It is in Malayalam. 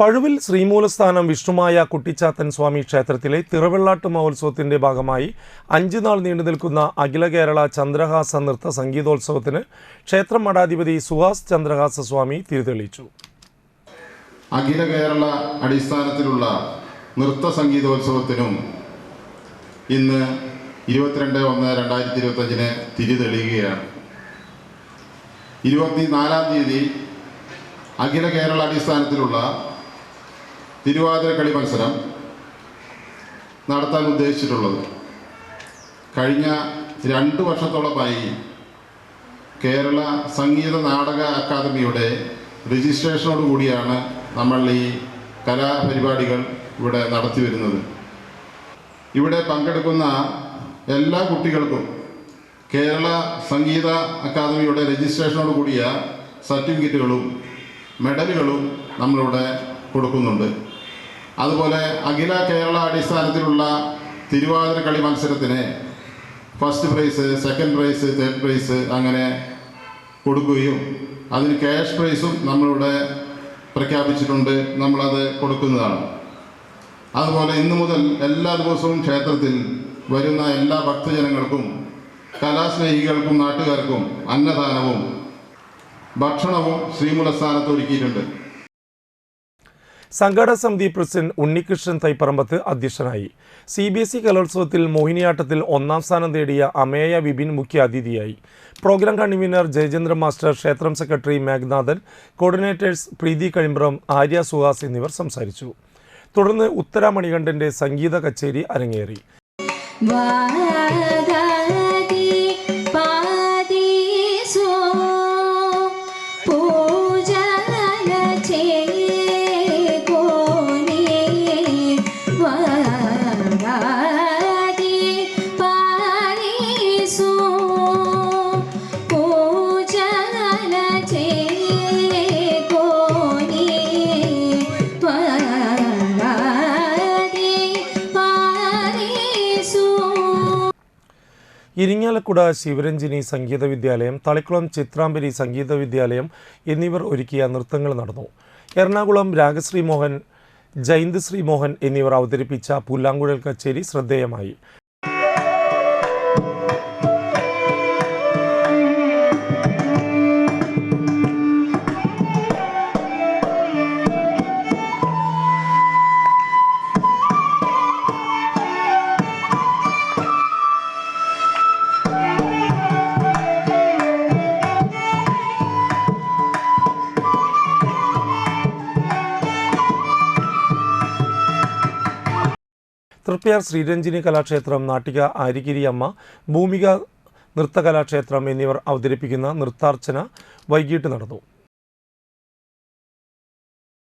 പഴുവിൽ ശ്രീമൂലസ്ഥാനം വിഷ്ണുമായ കുട്ടിച്ചാത്തൻ സ്വാമി ക്ഷേത്രത്തിലെ തിറവെള്ളാട്ട് മഹോത്സവത്തിന്റെ ഭാഗമായി അഞ്ചു നാൾ നീണ്ടു നിൽക്കുന്ന അഖില കേരള ചന്ദ്രഹാസ നൃത്ത സംഗീതോത്സവത്തിന് ക്ഷേത്രം മഠാധിപതി സുഹാസ് ചന്ദ്രഹാസ സ്വാമി തിരിതെളിച്ചു അഖില കേരള അടിസ്ഥാനത്തിലുള്ള നൃത്ത സംഗീതോത്സവത്തിനും ഇന്ന് ഇരുപത്തിരണ്ട് ഒന്ന് രണ്ടായിരത്തി ഇരുപത്തഞ്ചിന് തിരിതെളിയുകയാണ്. ഇരുപത്തിനാലാം തീയതി അഖില കേരള അടിസ്ഥാനത്തിലുള്ള തിരുവാതിരക്കളി മത്സരം നടത്താൻ ഉദ്ദേശിച്ചിട്ടുള്ളത്. കഴിഞ്ഞ രണ്ട് വർഷത്തോളമായി കേരള സംഗീത നാടക അക്കാദമിയുടെ രജിസ്ട്രേഷനോട് കൂടിയാണ് നമ്മൾ ഈ കലാപരിപാടികൾ ഇവിടെ നടത്തി വരുന്നത്. ഇവിടെ പങ്കെടുക്കുന്ന എല്ലാ കുട്ടികൾക്കും കേരള സംഗീത അക്കാദമിയുടെ രജിസ്ട്രേഷനോട് കൂടിയ സർട്ടിഫിക്കറ്റുകളും മെഡലുകളും നമ്മളിവിടെ കൊടുക്കുന്നുണ്ട്. അതുപോലെ അഖില കേരള അടിസ്ഥാനത്തിലുള്ള തിരുവാതിര കളി മത്സരത്തിന് first prize second prize third prize അങ്ങനെ കൊടുക്കുകയും അതിന് ക്യാഷ് പ്രൈസും നമ്മളിവിടെ പ്രഖ്യാപിച്ചിട്ടുണ്ട്. നമ്മളത് കൊടുക്കുന്നതാണ്. അതുപോലെ ഇന്നു മുതൽ എല്ലാ ദിവസവും ക്ഷേത്രത്തിൽ വരുന്ന എല്ലാ ഭക്തജനങ്ങൾക്കും കലാസ്നേഹികൾക്കും നാട്ടുകാർക്കും അന്നദാനവും ഭക്ഷണവും ശ്രീമുലസ്ഥാനത്ത് ഒരുക്കിയിട്ടുണ്ട്. സംഘാടക സമിതി പ്രസിഡന്റ് ഉണ്ണികൃഷ്ണൻ തൈപ്പറമ്പത്ത് അധ്യക്ഷനായി. സി ബി എസ് ഇ കലോത്സവത്തിൽ മോഹിനിയാട്ടത്തിൽ ഒന്നാം സ്ഥാനം നേടിയ അമേയ വിപിൻ മുഖ്യ അതിഥിയായി. പ്രോഗ്രാം കൺവീനർ ജയചന്ദ്ര മാസ്റ്റർ ക്ഷേത്രം സെക്രട്ടറി മേഘ്നാഥൻ കോർഡിനേറ്റേഴ്സ് പ്രീതി കഴിമ്പ്രം ആര്യ സുഹാസ് എന്നിവർ സംസാരിച്ചു. തുടർന്ന് ഉത്തര മണികണ്ഠന്റെ സംഗീത കച്ചേരി അരങ്ങേറി. ഇരിങ്ങാലക്കുട ശിവരഞ്ജിനി സംഗീത വിദ്യാലയം തളിക്കുളം ചിത്രാംബരി സംഗീത വിദ്യാലയം എന്നിവർ ഒരുക്കിയ നൃത്തങ്ങൾ നടന്നു. എറണാകുളം രാഗശ്രീ മോഹൻ ജയന്ത് ശ്രീ മോഹൻ എന്നിവർ അവതരിപ്പിച്ച പുല്ലാങ്കുഴൽ കച്ചേരി ശ്രദ്ധേയമായി. തൃപ്യാർ ശ്രീരഞ്ജിനി കലാക്ഷേത്രം നാട്ടിക ആരിഗിരി അമ്മ ഭൂമിക നൃത്തകലാക്ഷേത്രം എന്നിവർ അവതരിപ്പിക്കുന്ന നൃത്താർച്ചന വൈകിട്ട് നടന്നു.